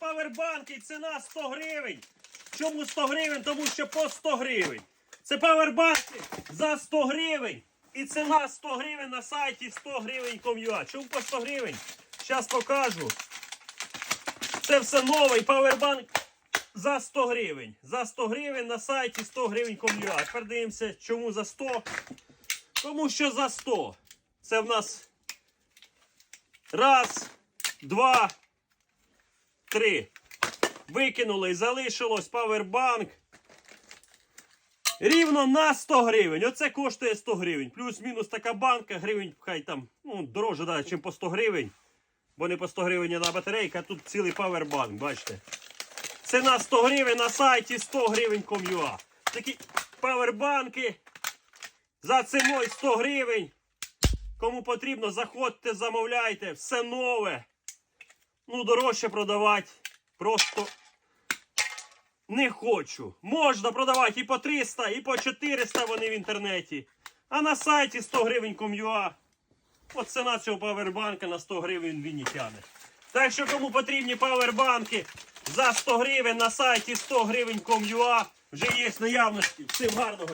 павербанки, ціна 100 гривень. Чому 100 гривень? Тому що по 100 гривень. Це павербанки за 100 гривень. І ціна 100 гривень на сайті 100 гривень ком'юа. Чому по 100 гривень? Зараз покажу. Це все новий павербанк за 100 гривень. За 100 гривень на сайті 100 гривень ком'юа. Тепер дивимося, чому за 100. Тому що за 100. Це в нас раз, два, три. Викинули і залишилось павербанк. Рівно на 100 гривень. Оце коштує 100 гривень. Плюс-мінус така банка, гривень, хай там, ну, дорожче, да, ніж по 100 гривень. Бо не по 100 гривень одна батарейка, а тут цілий павербанк, бачите. Ціна 100 гривень на сайті 100 гривень ком'юа. Такі павербанки за ціною 100 гривень. Кому потрібно, заходьте, замовляйте, все нове. Ну, дорожче продавати. Просто не хочу. Можна продавати і по 300, і по 400 вони в інтернеті. А на сайті 100 гривень ком'юа. От ціна цього павербанка на 100 гривень він і тягне. Так що кому потрібні павербанки за 100 гривень на сайті 100 гривень ком'юа вже є наявності. Всім гарного.